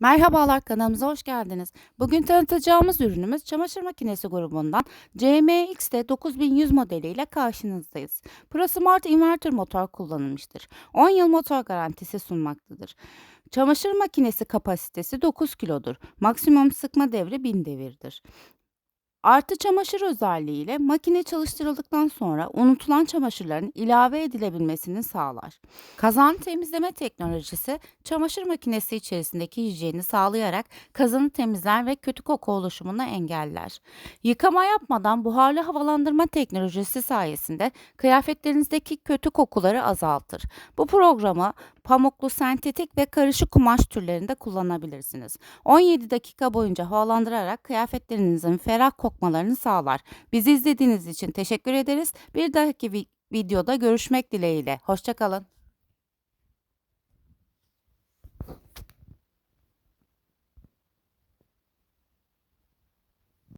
Merhabalar kanalımıza hoş geldiniz. Bugün tanıtacağımız ürünümüz çamaşır makinesi grubundan CMX'de 9100 modeliyle karşınızdayız. ProSmart inverter motor kullanılmıştır. 10 yıl motor garantisi sunmaktadır. Çamaşır makinesi kapasitesi 9 kilodur. Maksimum sıkma devri 1000 devirdir. Artı çamaşır özelliğiyle makine çalıştırıldıktan sonra unutulan çamaşırların ilave edilebilmesini sağlar. Kazan temizleme teknolojisi çamaşır makinesi içerisindeki hijyeni sağlayarak kazanı temizler ve kötü koku oluşumunu engeller. Yıkama yapmadan buharlı havalandırma teknolojisi sayesinde kıyafetlerinizdeki kötü kokuları azaltır. Bu programı pamuklu, sentetik ve karışık kumaş türlerinde kullanabilirsiniz. 17 dakika boyunca havalandırarak kıyafetlerinizin ferah kokmalarını sağlar. Bizi izlediğiniz için teşekkür ederiz. Bir dahaki vi- videoda görüşmek dileğiyle. Hoşçakalın.